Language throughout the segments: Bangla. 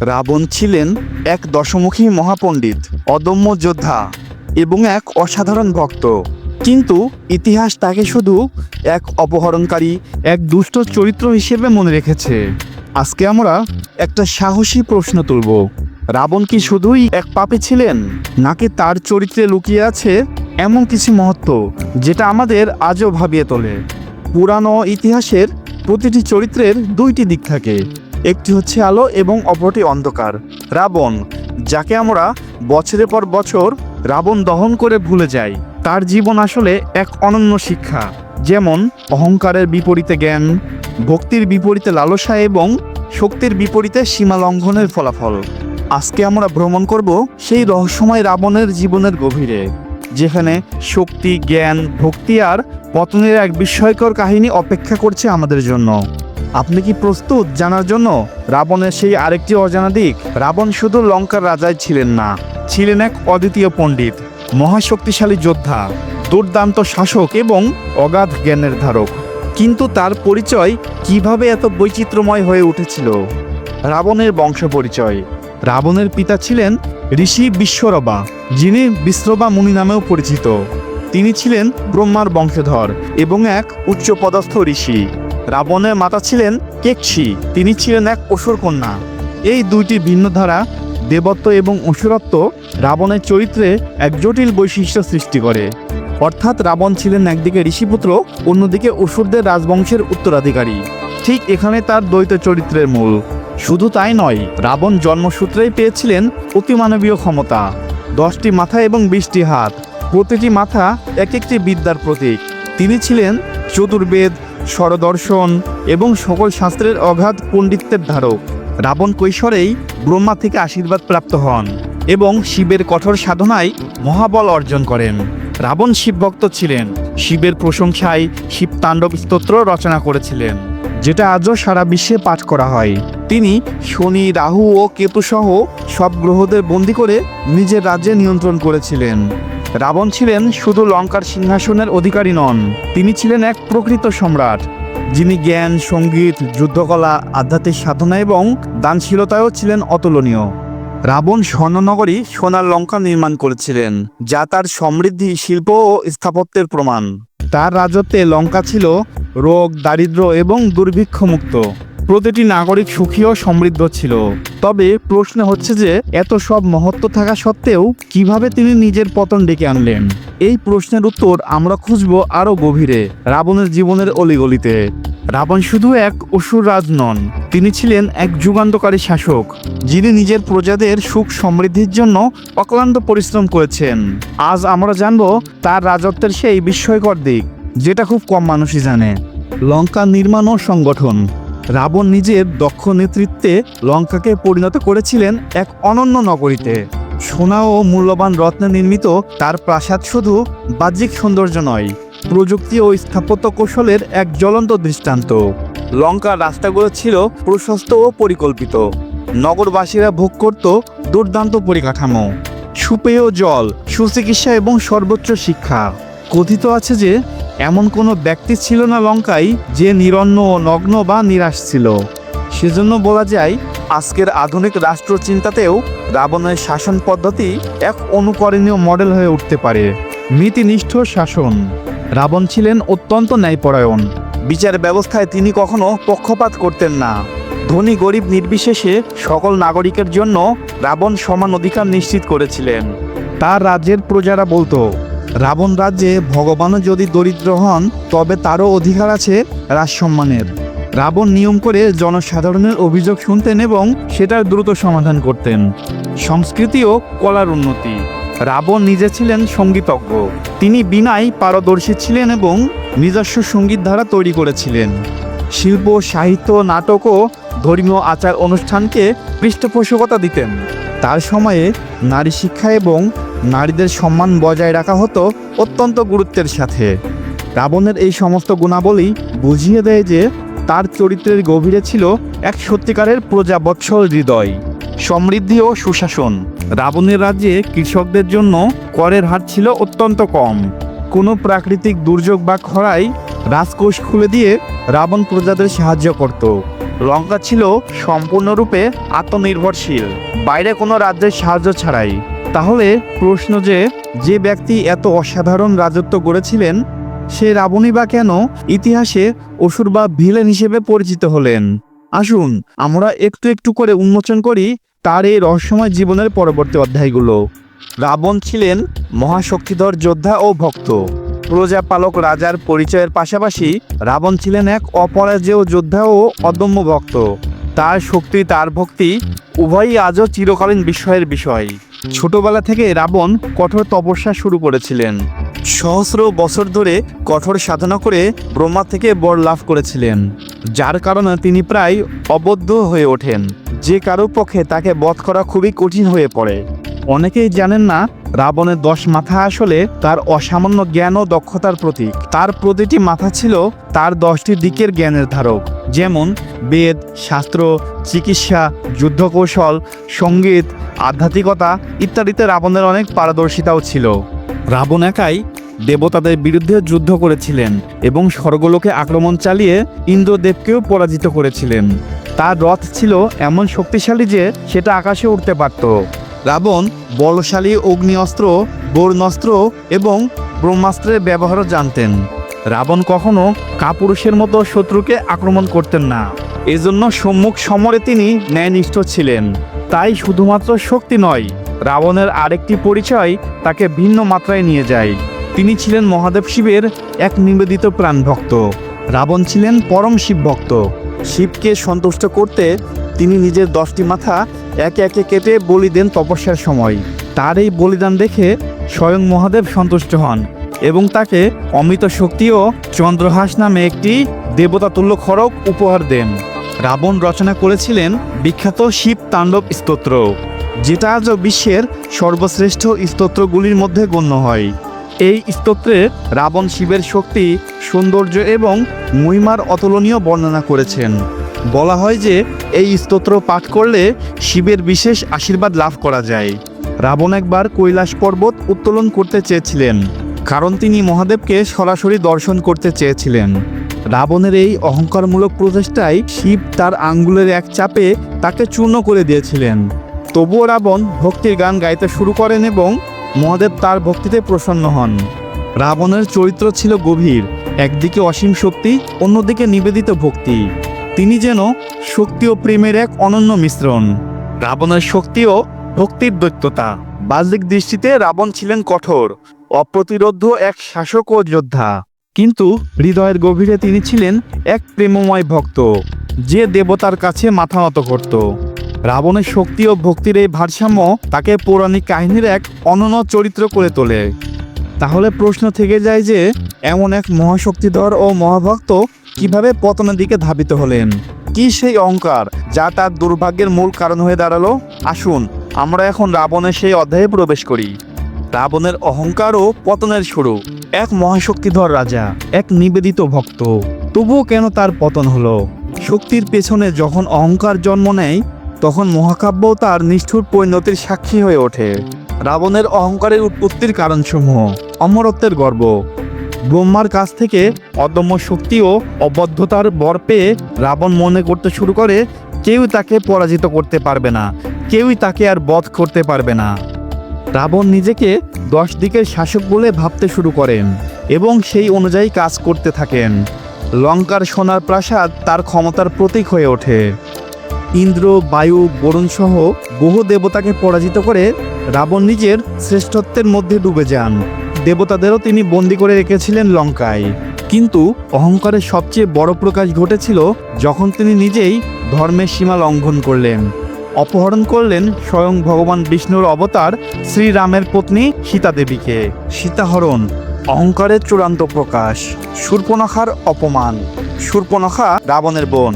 রাবণ ছিলেন এক দশমুখী মহাপণ্ডিত, অদম্য যোদ্ধা এবং এক অসাধারণ ভক্ত। কিন্তু ইতিহাস তাকে শুধু এক অপহরণকারী, এক দুষ্ট চরিত্র হিসেবে মনে রেখেছে। আজকে আমরা একটা সাহসী প্রশ্ন তুলব, রাবণ কি শুধুই এক পাপী ছিলেন, নাকি তার চরিত্রে লুকিয়ে আছে এমন কিছু মহত্ব যেটা আমাদের আজও ভাবিয়ে তোলে? পুরানো ইতিহাসের প্রতিটি চরিত্রের দুইটি দিক থাকে। একটি হচ্ছে আলো এবং অপরটি অন্ধকার। রাবণ, যাকে আমরা বছরের পর বছর রাবণ দহন করে ভুলে যাই, তার জীবন আসলে এক অনন্য শিক্ষা। যেমন, অহংকারের বিপরীতে জ্ঞান, ভক্তির বিপরীতে লালসা এবং শক্তির বিপরীতে সীমা লঙ্ঘনের ফলাফল। আজকে আমরা ভ্রমণ করব সেই রহস্যময় রাবণের জীবনের গভীরে, যেখানে শক্তি, জ্ঞান, ভক্তি আর পতনের এক বিস্ময়কর কাহিনী অপেক্ষা করছে আমাদের জন্য। আপনি কি প্রস্তুত জানার জন্য? রাবণের সেই আরেকটি অজানা দিক। রাবণ শুধু লঙ্কার রাজাই ছিলেন না, ছিলেন এক অদ্বিতীয় পণ্ডিত, মহাশক্তিশালী যোদ্ধা, দুর্দান্ত শাসক এবং অগাধ জ্ঞানের ধারক। কিন্তু তার পরিচয় কীভাবে এত বৈচিত্র্যময় হয়ে উঠেছিল? রাবণের বংশ পরিচয়। রাবণের পিতা ছিলেন ঋষি বিশ্বরবা, যিনি বিশ্রবা মুনি নামেও পরিচিত। তিনি ছিলেন ব্রহ্মার বংশধর এবং এক উচ্চপদস্থ ঋষি। রাবণের মাতা ছিলেন কেকশি। তিনি ছিলেন এক অসুর কন্যা। এই দুইটি ভিন্ন ধারা দেবত্ব এবং অসুরত্ব, রাবণের চরিত্রে এক জটিল বৈশিষ্ট্য সৃষ্টি করে। অর্থাৎ রাবণ ছিলেন একদিকে ঋষিপুত্র, অন্যদিকে অসুরদের রাজবংশের উত্তরাধিকারী। ঠিক এখানে তার দ্বৈত চরিত্রের মূল। শুধু তাই নয়, রাবণ জন্মসূত্রেই পেয়েছিলেন অতিমানবীয় ক্ষমতা। দশটি মাথা এবং বিশটি হাত। প্রতিটি মাথা এক একটি বিদ্যার প্রতীক। তিনি ছিলেন চতুর্বেদ স্বরদর্শন এবং সকল শাস্ত্রের অগাধ পণ্ডিত্যের ধারক। রাবণ কৈশোরেই ব্রহ্মা থেকে আশীর্বাদ প্রাপ্ত হন এবং শিবের কঠোর সাধনায় মহাবল অর্জন করেন। রাবণ শিবভক্ত ছিলেন। শিবের প্রশংসায় শিব তাণ্ডব স্তোত্র রচনা করেছিলেন, যেটা আজও সারা বিশ্বে পাঠ করা হয়। তিনি শনি, রাহু ও কেতু সহ সব গ্রহদের বন্দি করে নিজের রাজ্যে নিয়ন্ত্রণ করেছিলেন। রাবণ ছিলেন শুধু লঙ্কার সিংহাসনের অধিকারী নন, তিনি ছিলেন এক প্রকৃত সম্রাট, যিনি জ্ঞান, সংগীত, যুদ্ধকলা, আধ্যাত্মিক সাধনা এবং দানশীলতায়ও ছিলেন অতুলনীয়। রাবণ স্বর্ণনগরী সোনার লঙ্কা নির্মাণ করেছিলেন, যা তার সমৃদ্ধি, শিল্প ও স্থাপত্যের প্রমাণ। তার রাজত্বে লঙ্কা ছিল রোগ, দারিদ্র্য এবং দুর্ভিক্ষমুক্ত। প্রতিটি নাগরিক সুখী ও সমৃদ্ধ ছিল। তবে প্রশ্ন হচ্ছে যে, এত সব মহত্ব থাকা সত্ত্বেও কীভাবে তিনি নিজের পতন ডেকে আনলেন? এই প্রশ্নের উত্তর আমরা খুঁজব আরও গভীরে, রাবণের জীবনের অলিগলিতে। রাবণ শুধু এক অসুর রাজ নন, তিনি ছিলেন এক যুগান্তকারী শাসক, যিনি নিজের প্রজাদের সুখ সমৃদ্ধির জন্য অক্লান্ত পরিশ্রম করেছেন। আজ আমরা জানব তার রাজত্বের সেই বিস্ময়কর দিক, যেটা খুব কম মানুষই জানে। লঙ্কা নির্মাণ ও সংগঠন রাবণ নিজের দক্ষ নেতৃত্বে লঙ্কাকে পরিণত করেছিলেন এক অনন্য নগরীতে। সোনা ও মূল্যবান রত্নে নির্মিত, তার প্রাসাদ শুধু বাহ্যিক সৌন্দর্য নয়, প্রযুক্তি ও স্থাপত্য কৌশলের এক জ্বলন্ত দৃষ্টান্ত। লঙ্কার রাস্তাগুলো ছিল প্রশস্ত ও পরিকল্পিত। নগরবাসীরা ভোগ করত দুর্দান্ত পরিকাঠামো, সুপেয় জল, সুচিকিৎসা এবং সর্বোচ্চ শিক্ষা। কথিত আছে যে এমন কোনো ব্যক্তি ছিল না লঙ্কায় যে নিরন্ন নগ্ন বা নিরাশ ছিল। সেজন্য বলা যায়, আজকের আধুনিক রাষ্ট্র চিন্তাতেও রাবণের শাসন পদ্ধতি এক অনুকরণীয় মডেল হয়ে উঠতে পারে। নীতিনিষ্ঠ শাসন। রাবণ ছিলেন অত্যন্ত ন্যায়পরায়ণ। বিচার ব্যবস্থায় তিনি কখনো পক্ষপাত করতেন না। ধনী গরিব নির্বিশেষে সকল নাগরিকের জন্য রাবণ সমান অধিকার নিশ্চিত করেছিলেন। তার রাজ্যের প্রজারা বলতো রাবণ রাজ্যে ভগবানও যদি দরিদ্র হন, তবে তারও অধিকার আছে রাজসম্মানের। রাবণ নিয়ম করে জনসাধারণের অভিযোগ শুনতেন এবং সেটার দ্রুত সমাধান করতেন। সংস্কৃতি ও কলার উন্নতি। রাবণ নিজে ছিলেন সঙ্গীতজ্ঞ। তিনি বিনায় পারদর্শী ছিলেন এবং নিজস্ব সংগীত ধারা তৈরি করেছিলেন। শিল্প, সাহিত্য, নাটক ও ধর্মীয় আচার অনুষ্ঠানকে পৃষ্ঠপোষকতা দিতেন। তার সময়ে নারী শিক্ষা এবং নারীদের সম্মান বজায় রাখা হতো অত্যন্ত গুরুত্বের সাথে। রাবণের এই সমস্ত গুণাবলী বুঝিয়ে দেয় যে, তার চরিত্রের গভীরে ছিল এক সত্যিকারের প্রজাবৎসল হৃদয়, সমৃদ্ধি ও সুশাসন। রাবণের রাজ্যে কৃষকদের জন্য করের হার ছিল অত্যন্ত কম। কোনো প্রাকৃতিক দুর্যোগ বা খরায় রাজকোষ খুলে দিয়ে রাবণ প্রজাদের সাহায্য করত। লঙ্কা ছিল সম্পূর্ণরূপে আত্মনির্ভরশীল। বাইরে কোনো রাজ্যের সাহায্য ছাড়াই। তাহলে প্রশ্ন যে যে ব্যক্তি এত অসাধারণ রাজত্ব গড়েছিলেন সে রাবণী বা কেন ইতিহাসে অসুর বা ভিলেন হিসেবে পরিচিত হলেন? আসুন, আমরা একটু একটু করে উন্মোচন করি তার এই রহস্যময় জীবনের পরবর্তী অধ্যায়গুলো। রাবণ ছিলেন মহাশক্তিধর যোদ্ধা ও ভক্ত। প্রজাপালক রাজার পরিচয়ের পাশাপাশি রাবণ ছিলেন এক অপরাজেয় যোদ্ধা ও অদম্য ভক্ত। তার শক্তি, তার ভক্তি উভয়ই আজও চিরকালীন বিস্ময়ের বিষয়। ছোটবেলা থেকে রাবণ কঠোর তপস্যা শুরু করেছিলেন। সহস্র বছর ধরে কঠোর সাধনা করে ব্রহ্মা থেকে বর লাভ করেছিলেন, যার কারণে তিনি প্রায় অবদ্ধ হয়ে ওঠেন। যে কারও পক্ষে তাকে বধ করা খুবই কঠিন হয়ে পড়ে। অনেকেই জানেন না, রাবণের দশ মাথা আসলে তার অসামান্য জ্ঞান ও দক্ষতার প্রতীক। তার প্রতিটি মাথা ছিল তার দশটি দিকের জ্ঞানের ধারক, যেমন বেদ, শাস্ত্র, চিকিৎসা, যুদ্ধকৌশল, সংগীত, আধ্যাত্মিকতা ইত্যাদিতে রাবণের অনেক পারদর্শিতাও ছিল। রাবণ একাই দেবতাদের বিরুদ্ধে যুদ্ধ করেছিলেন এবং স্বর্গলোকে আক্রমণ চালিয়ে ইন্দ্রদেবকেও পরাজিত করেছিলেন। তার রথ ছিল এমন শক্তিশালী যে সেটা আকাশে উঠতে পারত। রাবণ বলশালী অগ্নি অস্ত্র বর্ণাস্ত্র এবং ব্রহ্মাস্ত্রের ব্যবহারও জানতেন। রাবণ কখনো কাপুরুষের মতো শত্রুকে আক্রমণ করতেন না। এজন্য সম্মুখ সমরে তিনি ন্যায়নিষ্ঠ ছিলেন। তাই শুধুমাত্র শক্তি নয়, রাবণের আরেকটি পরিচয় তাকে ভিন্ন মাত্রায় নিয়ে যায়। তিনি ছিলেন মহাদেব শিবের এক নিবেদিত প্রাণভক্ত। রাবণ ছিলেন পরম শিব ভক্ত শিবকে সন্তুষ্ট করতে তিনি নিজের দশটি মাথা একে একে কেটে বলি দেন তপস্যার সময়। তার এই বলিদান দেখে স্বয়ং মহাদেব সন্তুষ্ট হন এবং তাকে অমিত শক্তি ও চন্দ্রহাস নামে একটি দেবতাতুল্য খড়গ উপহার দেন। রাবণ রচনা করেছিলেন বিখ্যাত শিব তাণ্ডব স্তোত্র, যেটা আজও বিশ্বের সর্বশ্রেষ্ঠ স্তোত্রগুলির মধ্যে গণ্য হয়। এই স্তোত্রে রাবণ শিবের শক্তি সৌন্দর্য এবং মহিমার অতুলনীয় বর্ণনা করেছেন। বলা হয় যে, এই স্তোত্র পাঠ করলে শিবের বিশেষ আশীর্বাদ লাভ করা যায়। রাবণ একবার কৈলাস পর্বত উত্তোলন করতে চেয়েছিলেন, কারণ তিনি মহাদেবকে সরাসরি দর্শন করতে চেয়েছিলেন। রাবণের এই অহংকারমূলক প্রচেষ্টায় শিব তার আঙ্গুলের এক চাপে তাকে চূর্ণ করে দিয়েছিলেন। তবুও রাবণ ভক্তির গান গাইতে শুরু করেন এবং মহাদেব তার ভক্তিতে প্রসন্ন হন। রাবণের চরিত্র ছিল গভীর একদিকে অসীম শক্তি, অন্যদিকে নিবেদিত ভক্তি। তিনি যেন শক্তি ও প্রেমের এক অনন্য মিশ্রণ। রাবণের শক্তি ও ভক্তির দৈত্যতা। বাহ্যিক দৃষ্টিতে রাবণ ছিলেন কঠোর, অপ্রতিরোধ এক শাসক ও যোদ্ধা। কিন্তু হৃদয়ের গভীরে তিনি ছিলেন এক প্রেমময় ভক্ত, যে দেবতার কাছে মাথা নত করত। রাবণের শক্তি ও ভক্তির এই ভারসাম্য তাকে পৌরাণিক কাহিনীর এক অনন্য চরিত্র করে তোলে। তাহলে প্রশ্ন থেকে যায় যে, এমন এক মহাশক্তিধর ও মহাভক্ত কীভাবে পতনের দিকে ধাবিত হলেন? কি সেই অহংকার যা তার দুর্ভাগ্যের মূল কারণ হয়ে দাঁড়াল? আসুন, আমরা এখন রাবণের সেই অধ্যায়ে প্রবেশ করি। রাবণের অহংকার ও পতনের শুরু। এক মহাশক্তিধর রাজা, এক নিবেদিত ভক্ত। তবুও কেন তার পতন হলো? শক্তির পেছনে যখন অহংকার জন্ম নেয়, তখন মহাকাব্য তার নিষ্ঠুর পরিণতির সাক্ষী হয়ে ওঠে। রাবণের অহংকারের উৎপত্তির কারণসমূহ, অমরত্বের গর্ব। ব্রহ্মার কাছ থেকে অদম্য শক্তি ও অবদ্ধতার বর পেয়ে রাবণ মনে করতে শুরু করে, কেউ তাকে পরাজিত করতে পারবে না, কেউই তাকে আর বধ করতে পারবে না। রাবণ নিজেকে দশ দিকের শাসক বলে ভাবতে শুরু করেন এবং সেই অনুযায়ী কাজ করতে থাকেন। লঙ্কার সোনার প্রাসাদ তার ক্ষমতার প্রতীক হয়ে ওঠে। ইন্দ্র, বায়ু, বরুণ সহ বহু দেবতাকে পরাজিত করে রাবণ নিজের শ্রেষ্ঠত্বের মধ্যে ডুবে যান। দেবতাদেরও তিনি বন্দি করে রেখেছিলেন লঙ্কায়। কিন্তু অহংকারের সবচেয়ে বড় প্রকাশ ঘটেছিল যখন তিনি নিজেই ধর্মের সীমা লঙ্ঘন করলেন। অপহরণ করলেন স্বয়ং ভগবান বিষ্ণুর অবতার শ্রীরামের পত্নী সীতা দেবীকে। সীতাহরণ, অহংকারের চূড়ান্ত প্রকাশ শূর্পনখার অপমান শূর্পনখা রাবণের বোন।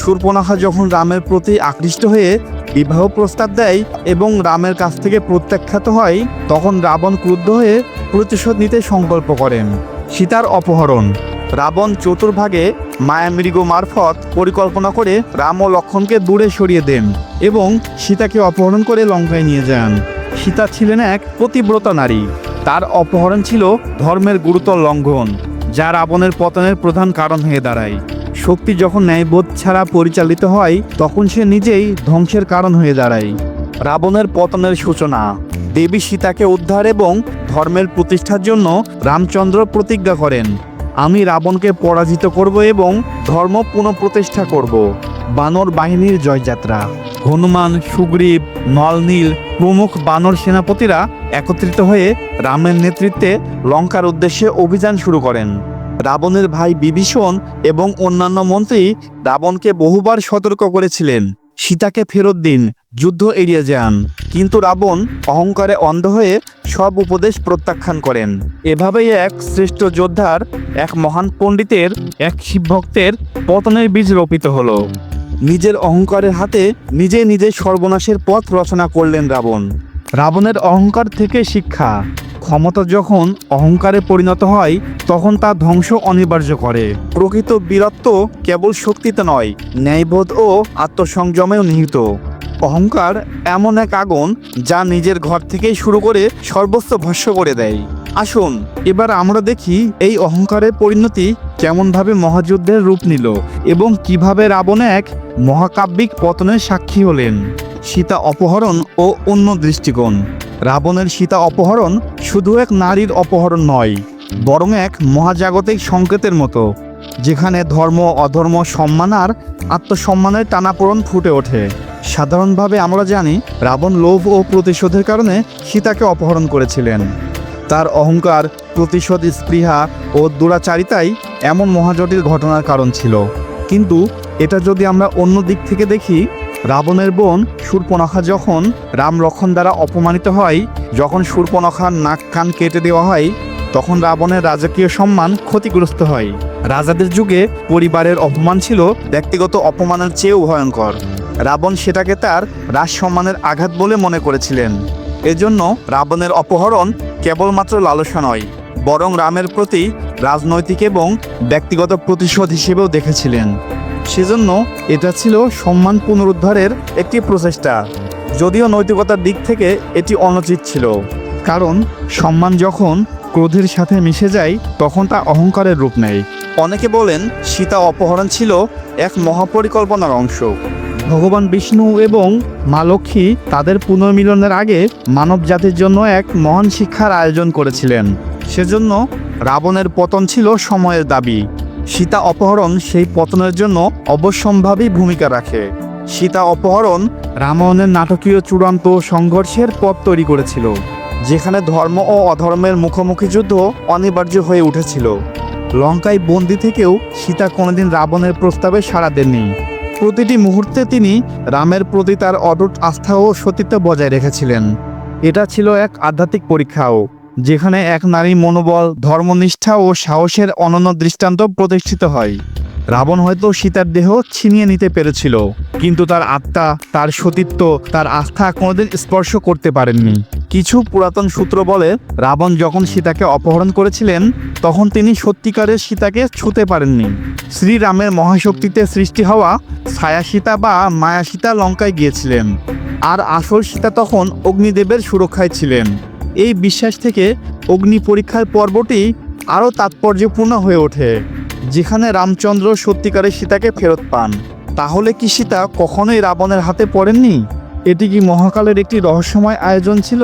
শূর্পনখা যখন রামের প্রতি আকৃষ্ট হয়ে বিবাহ প্রস্তাব দেয় এবং রামের কাছ থেকে প্রত্যাখ্যাত হয়, তখন রাবণ ক্রুদ্ধ হয়ে প্রতিশোধ নিতে সংকল্প করেন। সীতার অপহরণ। রাবণ চতুর্ভাগে মায়ামৃগ মারফত পরিকল্পনা করে রাম ও লক্ষণকে দূরে সরিয়ে দেন এবং সীতাকে অপহরণ করে লঙ্কায় নিয়ে যান। সীতা ছিলেন এক পতিব্রতা নারী। তার অপহরণ ছিল ধর্মের গুরুতর লঙ্ঘন, যা রাবণের পতনের প্রধান কারণ হয়ে দাঁড়ায়। শক্তি যখন ন্যায়বোধ ছাড়া পরিচালিত হয়, তখন সে নিজেই ধ্বংসের কারণ হয়ে দাঁড়ায়। রাবণের পতনের সূচনা। দেবী সীতাকে উদ্ধার এবং ধর্মের প্রতিষ্ঠার জন্য রামচন্দ্র প্রতিজ্ঞা করেন, আমি রাবণকে পরাজিত করব এবং ধর্ম পুনঃপ্রতিষ্ঠা করব। বানর বাহিনীর জয়যাত্রা। হনুমান, সুগ্রীব, নলনীল প্রমুখ বানর সেনাপতিরা একত্রিত হয়ে রামের নেতৃত্বে লঙ্কার উদ্দেশ্যে অভিযান শুরু করেন। রাবণের ভাই বিভীষণ এবং অন্যান্য মন্ত্রী রাবণকে বহুবার সতর্ক করেছিলেন। সীতাকে ফেরত দিন, যুদ্ধ এড়িয়ে যান। কিন্তু রাবণ অহংকারে অন্ধ হয়ে সব উপদেশ প্রত্যাখ্যান করেন। এভাবেই এক শ্রেষ্ঠ যোদ্ধার, এক মহান পণ্ডিতের, এক শিবভক্তের পতনের বীজ রোপিত হলো। নিজের অহংকারের হাতে নিজে নিজে সর্বনাশের পথ রচনা করলেন রাবণ। রাবণের অহংকার থেকে শিক্ষা। ক্ষমতা যখন অহংকারে পরিণত হয়, তখন তা ধ্বংস অনিবার্য করে। প্রকৃত বীরত্ব কেবল শক্তিতে নয়, ন্যায়বোধ ও আত্মসংযমেও নিহিত। অহংকার এমন এক আগুন যা নিজের ঘর থেকেই শুরু করে সর্বস্ব ভস্য করে দেয়। আসুন, এবার আমরা দেখি এই অহংকারের পরিণতি কেমনভাবে মহাযুদ্ধের রূপ নিল এবং কীভাবে রাবণ এক মহাকাব্যিক পতনের সাক্ষী হলেন। সীতা অপহরণ ও অন্য দৃষ্টিকোণ। রাবণের সীতা অপহরণ শুধু এক নারীর অপহরণ নয়, বরং এক মহাজাগতিক সংকেতের মতো, যেখানে ধর্ম, অধর্ম, সম্মান আর আত্মসম্মানের টানাপোড়ন ফুটে ওঠে। সাধারণভাবে আমরা জানি, রাবণ লোভ ও প্রতিশোধের কারণে সীতাকে অপহরণ করেছিলেন। তার অহংকার, প্রতিশোধ, স্পৃহা ও দুরাচারিতাই এমন মহাজটিল ঘটনার কারণ ছিল। কিন্তু এটা যদি আমরা অন্য দিক থেকে দেখি রাবণের বোন শূর্পনখা যখন রাম লক্ষণ দ্বারা অপমানিত হয়, যখন শূর্পনখার নাক কান কেটে দেওয়া হয়, তখন রাবণের রাজকীয় সম্মান ক্ষতিগ্রস্ত হয়। রাজাদের যুগে পরিবারের অপমান ছিল ব্যক্তিগত অপমানের চেয়েও ভয়ঙ্কর। রাবণ সেটাকে তার রাজ সম্মানের আঘাত বলে মনে করেছিলেন। এজন্য রাবণের অপহরণ কেবলমাত্র লালসা নয়, বরং রামের প্রতি রাজনৈতিক এবং ব্যক্তিগত প্রতিশোধ হিসেবেও দেখেছিলেন। সেজন্য এটা ছিল সম্মান পুনরুদ্ধারের একটি প্রচেষ্টা। যদিও নৈতিকতার দিক থেকে এটি অনুচিত ছিল। কারণ সম্মান যখন ক্রোধের সাথে মিশে যায়, তখন তা অহংকারের রূপ নেয়। অনেকে বলেন, সীতা অপহরণ ছিল এক মহাপরিকল্পনার অংশ। ভগবান বিষ্ণু এবং মা লক্ষ্মী তাদের পুনর্মিলনের আগে মানব জাতির জন্য এক মহান শিক্ষার আয়োজন করেছিলেন। সেজন্য রাবণের পতন ছিল সময়ের দাবি। সীতা অপহরণ সেই পতনের জন্য অবশ্যম্ভাবী ভূমিকা রাখে। সীতা অপহরণ রামায়ণের নাটকীয় চূড়ান্ত সংঘর্ষের পথ তৈরি করেছিল, যেখানে ধর্ম ও অধর্মের মুখোমুখি যুদ্ধ অনিবার্য হয়ে উঠেছিল। লঙ্কায় বন্দি থেকেও সীতা কোনোদিন রাবণের প্রস্তাবে সাড়া দেননি। প্রতিটি মুহূর্তে তিনি রামের প্রতি তার অটুট আস্থা ও সতীত্ব বজায় রেখেছিলেন। এটা ছিল এক আধ্যাত্মিক পরীক্ষাও। যেখানে এক নারী মনোবল, ধর্মনিষ্ঠা ও সাহসের অনন্য দৃষ্টান্ত প্রতিষ্ঠিত হয়। রাবণ হয়তো সীতার দেহ ছিনিয়ে নিতে পেরেছিল, কিন্তু তার আত্মা, তার সতীত্ব, তার আস্থা কোনোদিন স্পর্শ করতে পারেননি। কিছু পুরাতন সূত্র বলে, রাবণ যখন সীতাকে অপহরণ করেছিলেন, তখন তিনি সত্যিকারের সীতাকে ছুঁতে পারেননি। শ্রীরামের মহাশক্তিতে সৃষ্টি হওয়া ছায়া সীতা বা মায়া সীতা লঙ্কায় গিয়েছিলেন, আর আসল সীতা তখন অগ্নিদেবের সুরক্ষায় ছিলেন। এই বিশ্বাস থেকে অগ্নি পরীক্ষার পর্বটি আরও তাৎপর্যপূর্ণ হয়ে ওঠে, যেখানে রামচন্দ্র সত্যিকারের সীতাকে ফেরত পান। তাহলে কি সীতা কখনোই রাবণের হাতে পড়েননি? এটি কি মহাকালের একটি রহস্যময় আয়োজন ছিল?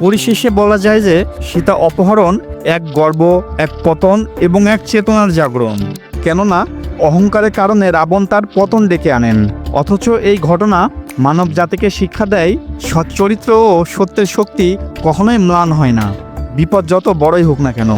পরিশেষে বলা যায় যে সীতা অপহরণ, এক গর্ব, এক পতন এবং এক চেতনার জাগরণ। কেননা, অহংকারের কারণে রাবণ তার পতন ডেকে আনেন। অথচ এই ঘটনা মানব জাতিকে শিক্ষা দেয় সচ্চরিত্র ও সত্যের শক্তি কখনোই ম্লান হয় না। বিপদ যত বড়ই হোক না কেন,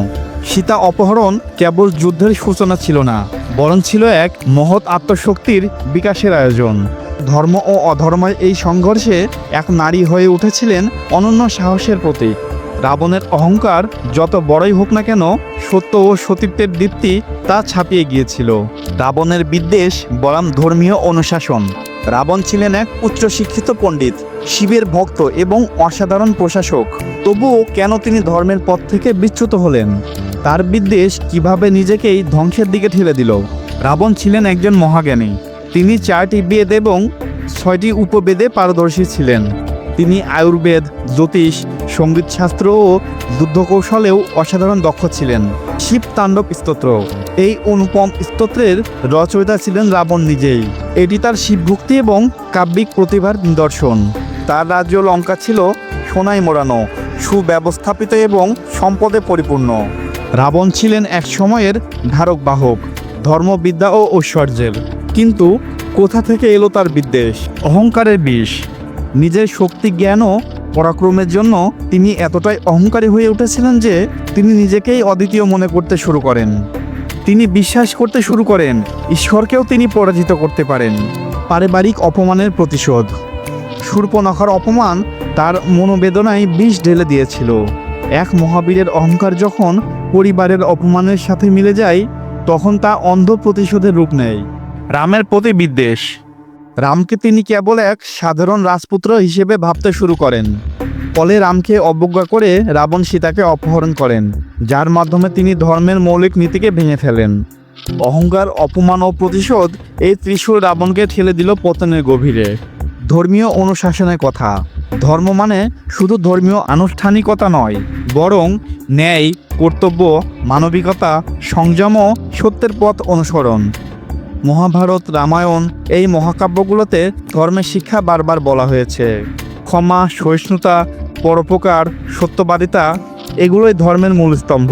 সীতা অপহরণ কেবল যুদ্ধের সূচনা ছিল না, বরং ছিল এক মহৎ আত্মশক্তির বিকাশের আয়োজন। ধর্ম ও অধর্মের এই সংঘর্ষে এক নারী হয়ে উঠেছিলেন অনন্য সাহসের প্রতীক। রাবণের অহংকার যত বড়ই হোক না কেন, সত্য ও সতীত্বের দীপ্তি তা ছাপিয়ে গিয়েছিল। রাবণের বিদ্বেষ বরাম ধর্মীয় অনুশাসন। রাবণ ছিলেন এক উচ্চশিক্ষিত পণ্ডিত, শিবের ভক্ত এবং অসাধারণ প্রশাসক। তবুও কেন তিনি ধর্মের পথ থেকে বিচ্যুত হলেন? তার বিদ্বেষ কীভাবে নিজেকেই ধ্বংসের দিকে ঠেলে দিল? রাবণ ছিলেন একজন মহাজ্ঞানী। তিনি চারটি বেদ এবং ছয়টি উপবেদে পারদর্শী ছিলেন। তিনি আয়ুর্বেদ, জ্যোতিষ, সঙ্গীতশাস্ত্র ও যুদ্ধকৌশলেও অসাধারণ দক্ষ ছিলেন। শিব তাণ্ডব স্তোত্র। এই অনুপম স্তোত্রের রচয়িতা ছিলেন রাবণ নিজেই। এটি তার শিবভক্তি এবং কাব্যিক প্রতিভার নিদর্শন। তার রাজ্য লঙ্কা ছিল সোনায় মোড়ানো, সুব্যবস্থাপিত এবং সম্পদে পরিপূর্ণ। রাবণ ছিলেন এক সময়ের ধারক বাহক, ধর্মবিদ্যা ও ঐশ্বর্যের। কিন্তু কোথা থেকে এলো তার বিদ্বেষ? অহংকারের বিষ। নিজের শক্তি, জ্ঞান ও পরাক্রমের জন্য তিনি এতটাই অহংকারী হয়ে উঠেছিলেন যে তিনি নিজেকেই অদ্বিতীয় মনে করতে শুরু করেন। তিনি বিশ্বাস করতে শুরু করেন ঈশ্বরকেও তিনি পরাজিত করতে পারেন। পারিবারিক অপমানের প্রতিশোধ। সূর্পনখার অপমান তার মনোবেদনায় বিষ ঢেলে দিয়েছিল। এক মহাবীরের অহংকার যখন পরিবারের অপমানের সাথে মিলে যায় তখন তা অন্ধ প্রতিশোধের রূপ নেয়। রামের প্রতি বিদ্বেষ। রামকে তিনি কেবল এক সাধারণ রাজপুত্র হিসেবে ভাবতে শুরু করেন। ফলে রামকে অবজ্ঞা করে রাবণ সীতাকে অপহরণ করেন, যার মাধ্যমে তিনি ধর্মের মৌলিক নীতিকে ভেঙে ফেলেন। অহংকার, অপমান ও প্রতিশোধ এই ত্রিশূল রাবণকে ঠেলে দিল পতনের গভীরে। ধর্মীয় অনুশাসনের কথা। ধর্ম মানে শুধু ধর্মীয় আনুষ্ঠানিকতা নয়, বরং ন্যায়, কর্তব্য, মানবিকতা, সংযম ও সত্যের পথ অনুসরণ। মহাভারত রামায়ণ এই মহাকাব্যগুলোতে ধর্মের শিক্ষা বারবার বলা হয়েছে। ক্ষমা, সহিষ্ণুতা পরোপকার, সত্যবাদিতা, এগুলোই ধর্মের মূল স্তম্ভ।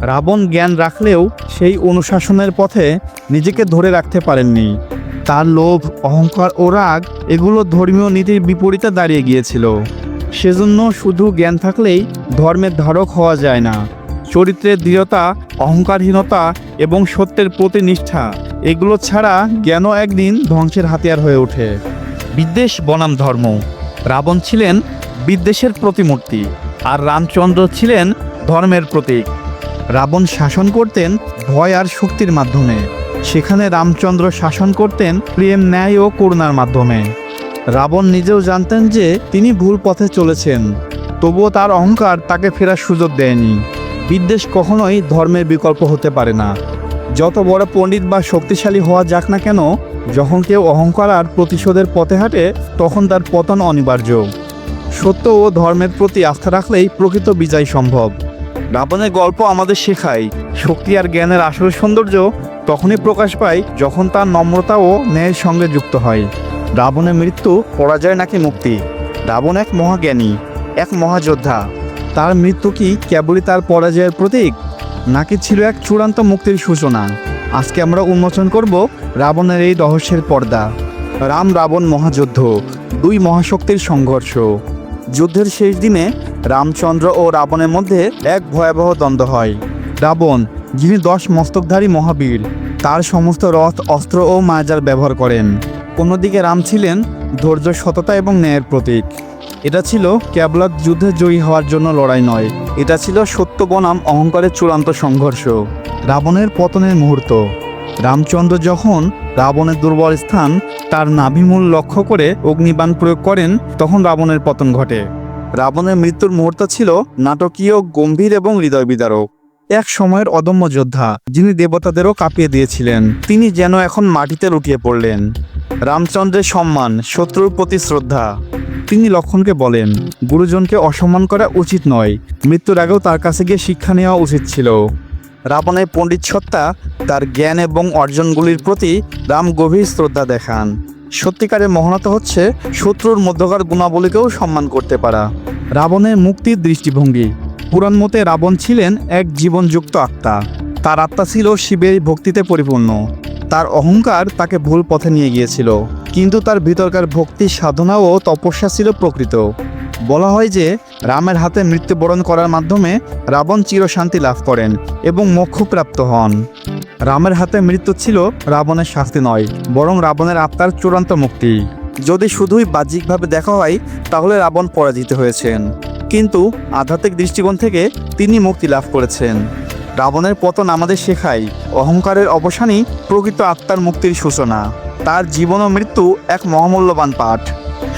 রাবণ জ্ঞান রাখলেও সেই অনুশাসনের পথে নিজেকে ধরে রাখতে পারেননি। তার লোভ, অহংকার ও রাগ এগুলো ধর্মীয় নীতির বিপরীতে দাঁড়িয়ে গিয়েছিল। সেজন্য শুধু জ্ঞান থাকলেই ধর্মের ধারক হওয়া যায় না। চরিত্রের দৃঢ়তা, অহংকারহীনতা এবং সত্যের প্রতি নিষ্ঠা এগুলো ছাড়া জ্ঞানও একদিন ধ্বংসের হাতিয়ার হয়ে ওঠে। বিদ্বেষ বনাম ধর্ম। রাবণ ছিলেন বিদ্বেষের প্রতিমূর্তি। আর রামচন্দ্র ছিলেন ধর্মের প্রতীক। রাবণ শাসন করতেন ভয় আর শক্তির মাধ্যমে। সেখানে রামচন্দ্র শাসন করতেন প্রেম, ন্যায় ও করুণার মাধ্যমে। রাবণ নিজেও জানতেন যে তিনি ভুল পথে চলেছেন। তবুও তার অহংকার তাকে ফেরার সুযোগ দেয়নি। বিদ্বেষ কখনোই ধর্মের বিকল্প হতে পারে না। যত বড় পণ্ডিত বা শক্তিশালী হওয়া যাক না কেন, যখন কেউ অহংকার আর প্রতিশোধের পথে হাঁটে, তখন তার পতন অনিবার্য। সত্য ও ধর্মের প্রতি আস্থা রাখলেই প্রকৃত বিজয় সম্ভব। রাবণের গল্প আমাদের শেখায়, শক্তি আর জ্ঞানের আসল সৌন্দর্য তখনই প্রকাশ পায় যখন তার নম্রতা ও ন্যায়ের সঙ্গে যুক্ত হয়। রাবণের মৃত্যু পরাজয় নাকি মুক্তি? রাবণ এক মহাজ্ঞানী, এক মহাযোদ্ধা। তার মৃত্যু কি কেবলই তার পরাজয়ের প্রতীক? নাকি ছিল এক চূড়ান্ত মুক্তির সূচনা? আজকে আমরা উন্মোচন করব রাবণের এই রহস্যের পর্দা। রাম রাবণ মহাযুদ্ধ, দুই মহাশক্তির সংঘর্ষ। যুদ্ধের শেষ দিনে রামচন্দ্র ও রাবণের মধ্যে এক ভয়াবহ দ্বন্দ্ব হয়। রাবণ, যিনি দশ মস্তকধারী মহাবীর, তার সমস্ত রথ, অস্ত্র ও মায়াজার ব্যবহার করেন। অন্যদিকে রাম ছিলেন ধৈর্য সততা এবং ন্যায়ের প্রতীক। এটা ছিল কেবল যুদ্ধে জয়ী হওয়ার জন্য লড়াই নয়। এটা ছিল সত্য বনাম অহংকারের চূড়ান্ত সংঘর্ষ। রাবণের পতনের মুহূর্ত। রামচন্দ্র যখন রাবণের দুর্বল স্থান তার নাভিমূল লক্ষ্য করে অগ্নিবাণ প্রয়োগ করেন, তখন রাবণের পতন ঘটে। রাবণের মৃত্যুর মুহূর্ত ছিল নাটকীয়, গম্ভীর এবং হৃদয় বিদারক এক সময়ের অদম্য যোদ্ধা, যিনি দেবতাদেরও কাঁপিয়ে দিয়েছিলেন, তিনি যেন এখন মাটিতে লুটিয়ে পড়লেন। রামচন্দ্রের সম্মান, শত্রুর প্রতি শ্রদ্ধা। তিনি লক্ষণকে বলেন, গুরুজনকে অসম্মান করা উচিত নয়। মৃত্যুর আগেও তার কাছে গিয়ে শিক্ষা নেওয়া উচিত ছিল। রাবণের পণ্ডিত সত্তা তার জ্ঞান এবং অর্জনগুলির প্রতি রাম গভীর শ্রদ্ধা দেখান। সত্যিকারের মহানতা হচ্ছে শত্রুর মধ্যকার গুণাবলীকেও সম্মান করতে পারা। রাবণের মুক্তির দৃষ্টিভঙ্গি। পুরাণ মতে রাবণ ছিলেন এক জীবনযুক্ত আত্মা। তার আত্মা ছিল শিবের ভক্তিতে পরিপূর্ণ। তার অহংকার তাকে ভুল পথে নিয়ে গিয়েছিল। কিন্তু তার ভিতরকার ভক্তি সাধনা ও তপস্যা ছিল প্রকৃত। বলা হয় যে রামের হাতে মৃত্যুবরণ করার মাধ্যমে রাবণ চিরশান্তি লাভ করেন এবং মোক্ষপ্রাপ্ত হন। রামের হাতে মৃত্যু ছিল রাবণের শাস্তি নয়, বরং রাবণের আত্মার চূড়ান্ত মুক্তি। যদি শুধুই বাহ্যিকভাবে দেখা হয়, তাহলে রাবণ পরাজিত হয়েছেন। কিন্তু আধ্যাত্মিক দৃষ্টিকোণ থেকে তিনি মুক্তি লাভ করেছেন। রাবণের পতন আমাদের শেখায় অহংকারের অবসানই প্রকৃত আত্মার মুক্তির সূচনা। তার জীবন ও মৃত্যু এক মহামূল্যবান পাঠ।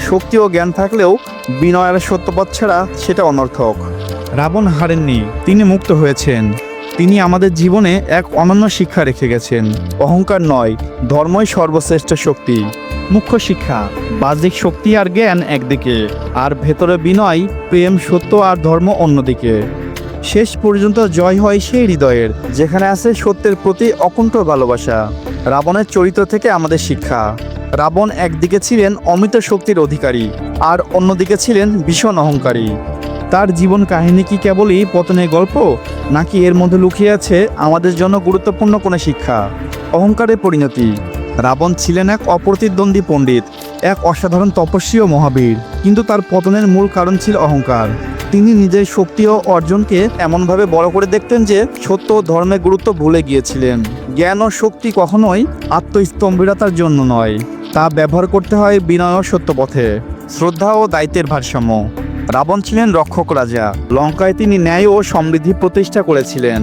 শক্তি ও জ্ঞান থাকলেও বিনয় আর সত্যপথ ছাড়া সেটা অনর্থক। রাবণ হারেননি, তিনি মুক্ত হয়েছেন। তিনি আমাদের জীবনে এক অনন্য শিক্ষা রেখে গেছেন। অহংকার নয়, ধর্মই সর্বশ্রেষ্ঠ শক্তি। মুখ্য শিক্ষা, বাহ্যিক শক্তি আর জ্ঞান একদিকে, আর ভেতরে বিনয়, প্রেম, সত্য আর ধর্ম অন্যদিকে। শেষ পর্যন্ত জয় হয় সেই হৃদয়ের, যেখানে আছে সত্যের প্রতি অকুণ্ঠ ভালোবাসা। রাবণের চরিত্র থেকে আমাদের শিক্ষা। রাবণ একদিকে ছিলেন অমিত শক্তির অধিকারী, আর অন্যদিকে ছিলেন ভীষণ অহংকারী। তার জীবন কাহিনী কি কেবলই পতনের গল্প, নাকি এর মধ্যে লুকিয়ে আছে আমাদের জন্য গুরুত্বপূর্ণ কোনো শিক্ষা? অহংকারের পরিণতি। রাবণ ছিলেন এক অপ্রতিদ্বন্দ্বী পণ্ডিত, এক অসাধারণ তপস্বী ও মহাবীর, কিন্তু তার পতনের মূল কারণ ছিল অহংকার। তিনি নিজের শক্তি ও অর্জনকে এমনভাবে বড় করে দেখতেন যে সত্য ও ধর্মের গুরুত্ব ভুলে গিয়েছিলেন। জ্ঞান ও শক্তি কখনোই আত্মস্তম্ভীরতার জন্য নয়, তা ব্যবহার করতে হয় বিনয় ও সত্য পথে শ্রদ্ধা ও দায়িত্বের ভারসাম্য। রাবণ ছিলেন রক্ষক রাজা। লঙ্কায় তিনি ন্যায় ও সমৃদ্ধি প্রতিষ্ঠা করেছিলেন।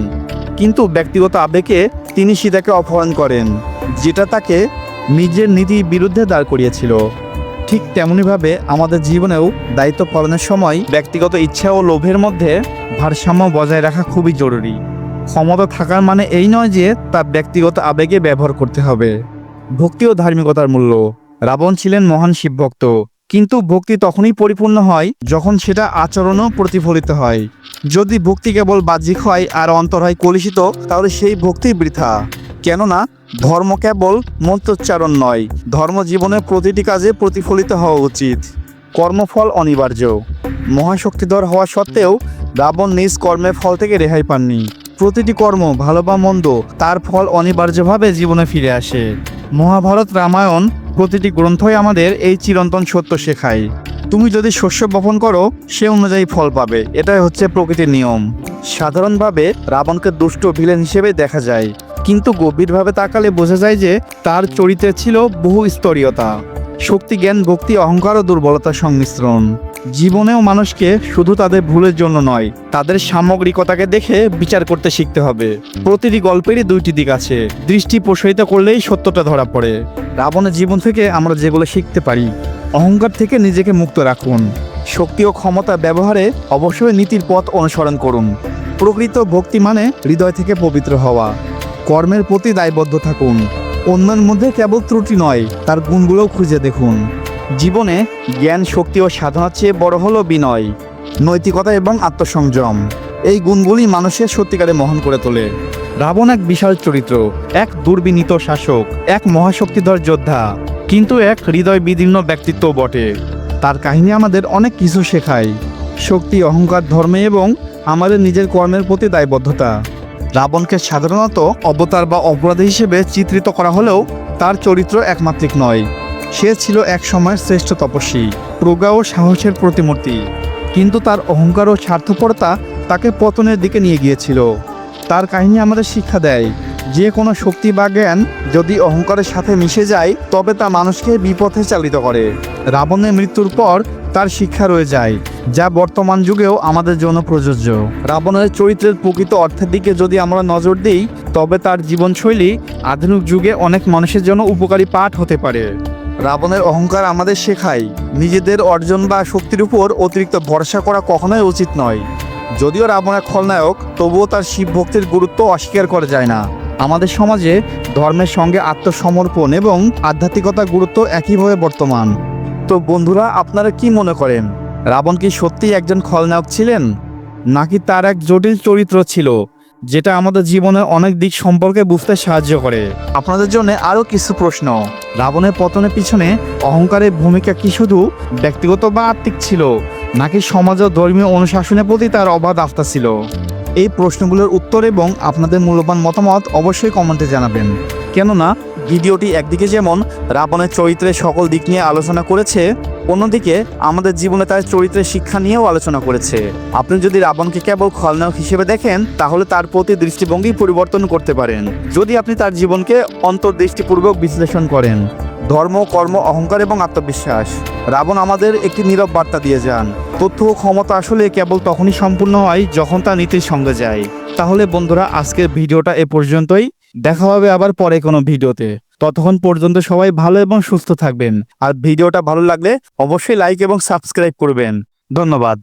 কিন্তু ব্যক্তিগত আবেগে তিনি সীতাকে অপহরণ করেন, যেটা তাকে নিজের নীতির বিরুদ্ধে দাঁড় করিয়েছিল। ঠিক তেমনিভাবে আমাদের জীবনেও দায়িত্ব পালনের সময় ব্যক্তিগত ইচ্ছা ও লোভের মধ্যে ভারসাম্য বজায় রাখা খুবই জরুরি। ক্ষমতা থাকার মানে এই নয় যে তা ব্যক্তিগত আবেগে ব্যবহার করতে হবে। ভক্তি ও ধার্মিকতার মূল্য। রাবণ ছিলেন মহান শিবভক্ত, কিন্তু ভক্তি তখনই পরিপূর্ণ হয় যখন সেটা আচরণও প্রতিফলিত হয়। যদি ভক্তি কেবল বাহ্যিক হয় আর অন্তর হয় কলুষিত, তাহলে সেই ভক্তি বৃথা। কেননা ধর্ম কেবল মন্ত্রোচ্চারণ নয়, ধর্ম জীবনের প্রতিটি কাজে প্রতিফলিত হওয়া উচিত। কর্মফল অনিবার্য। মহাশক্তিধর হওয়া সত্ত্বেও রাবণ নিজ কর্মের ফল থেকে রেহাই পাননি। প্রতিটি কর্ম, ভালো বা মন্দ, তার ফল অনিবার্যভাবে জীবনে ফিরে আসে। মহাভারত রামায়ণ প্রতিটি গ্রন্থই আমাদের এই চিরন্তন সত্য শেখায়। তুমি যদি শস্য বপন করো, সে অনুযায়ী ফল পাবে। এটাই হচ্ছে প্রকৃতির নিয়ম। সাধারণভাবে রাবণকে দুষ্ট ভিলেন হিসেবে দেখা যায়। কিন্তু গভীরভাবে তাকালে বোঝা যায় যে তার চরিত্রে ছিল বহু স্তরীয়তা শক্তি, জ্ঞান, ভক্তি, অহংকার ও দুর্বলতার সংমিশ্রণ। জীবনেও মানুষকে শুধু তাদের ভুলের জন্য নয়, তাদের সামগ্রিকতাকে দেখে বিচার করতে শিখতে হবে। প্রতিটি গল্পেরই দুইটি দিক আছে, দৃষ্টি প্রসারিত করলেই সত্যটা ধরা পড়ে। রাবণের জীবন থেকে আমরা যেগুলো শিখতে পারি, অহংকার থেকে নিজেকে মুক্ত রাখুন। শক্তি ও ক্ষমতা ব্যবহারে অবশ্যই নীতির পথ অনুসরণ করুন। প্রকৃত ভক্তি মানে হৃদয় থেকে পবিত্র হওয়া। কর্মের প্রতি দায়বদ্ধ থাকুন। অন্যের মধ্যে কেবল ত্রুটি নয়, তার গুণগুলোও খুঁজে দেখুন। জীবনে জ্ঞান, শক্তি ও সাধনার চেয়ে বড় হলো বিনয়, নৈতিকতা এবং আত্মসংযম। এই গুণগুলি মানুষের সত্যিকারে মহান করে তোলে। রাবণ এক বিশাল চরিত্র, এক দুর্বিনীত শাসক, এক মহাশক্তিধর যোদ্ধা, কিন্তু এক হৃদয় বিদীর্ণ ব্যক্তিত্ব বটে। তার কাহিনী আমাদের অনেক কিছু শেখায়। শক্তি, অহংকার, ধর্মে এবং আমাদের নিজের কর্মের প্রতি দায়বদ্ধতা। রাবণকে সাধারণত অবতার বা অপরাধী হিসেবে চিত্রিত করা হলেও তার চরিত্র একমাত্রিক নয়। সে ছিল এক সময় শ্রেষ্ঠ তপস্বী, প্রজ্ঞা ও সাহসের প্রতিমূর্তি। কিন্তু তার অহংকার ও স্বার্থপরতা তাকে পতনের দিকে নিয়ে গিয়েছিল। তার কাহিনী আমাদের শিক্ষা দেয় যে কোনো শক্তি বা জ্ঞান যদি অহংকারের সাথে মিশে যায়, তবে তা মানুষকে বিপথে চালিত করে। রাবণের মৃত্যুর পর তার শিক্ষা রয়ে যায়, যা বর্তমান যুগেও আমাদের জন্য প্রযোজ্য। রাবণের চরিত্রের প্রকৃত অর্থের দিকে যদি আমরা নজর দিই, তবে তার জীবনশৈলী আধুনিক যুগে অনেক মানুষের জন্য উপকারী পাঠ হতে পারে। রাবণের অহংকার আমাদের শেখায়, নিজেদের অর্জন বা শক্তির উপর অতিরিক্ত ভরসা করা কখনোই উচিত নয়। যদিও রাবণের খলনায়ক, তবুও তার শিব ভক্তির গুরুত্ব অস্বীকার করা যায় না। আমাদের সমাজে ধর্মের সঙ্গে আত্মসমর্পণ এবং আধ্যাত্মিকতার গুরুত্ব একইভাবে বর্তমান। তো বন্ধুরা, আপনারা কি মনে করেন? রাবণ কি সত্যিই একজন খলনায়ক ছিলেন? নাকি তার এক জটিল চরিত্র ছিল, যেটা আমাদের জীবনে অনেক দিক সম্পর্কে বুঝতে সাহায্য করে? আপনাদের জন্য আরও কিছু প্রশ্ন। রাবণের পতনের পিছনে অহংকারের ভূমিকা কি শুধু ব্যক্তিগত বা আত্মিক ছিল, নাকি সমাজ ও ধর্মীয় অনুশাসনের প্রতি তার অবাধ আস্থা ছিল? এই প্রশ্নগুলোর উত্তর এবং আপনাদের মূল্যবান মতামত অবশ্যই কমেন্টে জানাবেন। কেননা, ভিডিওটি একদিকে যেমন রাবণের চরিত্রের সকল দিক নিয়ে আলোচনা করেছে, অন্যদিকে আমাদের জীবনে তার চরিত্রের শিক্ষা নিয়েও আলোচনা করেছে। আপনি যদি রাবণকে কেবল খলনায়ক হিসেবে দেখেন, তাহলে তার প্রতি দৃষ্টিভঙ্গি পরিবর্তন করতে পারেন। যদি আপনি তার জীবনকে অন্তর্দৃষ্টিপূর্বক বিশ্লেষণ করেন, ধর্ম, কর্ম, অহংকার এবং আত্মবিশ্বাস, রাবণ আমাদের একটি নীরব বার্তা দিয়ে যান। তথ্য ও ক্ষমতা আসলে কেবল তখনই সম্পূর্ণ হয় যখন তা নীতির সঙ্গে যায়। তাহলে বন্ধুরা, আজকের ভিডিওটা এ পর্যন্তই। দেখা হবে আবার পরে কোনো ভিডিওতে। ততক্ষণ পর্যন্ত সবাই ভালো এবং সুস্থ থাকবেন। আর ভিডিওটা ভালো লাগলে অবশ্যই লাইক এবং সাবস্ক্রাইব করবেন। ধন্যবাদ।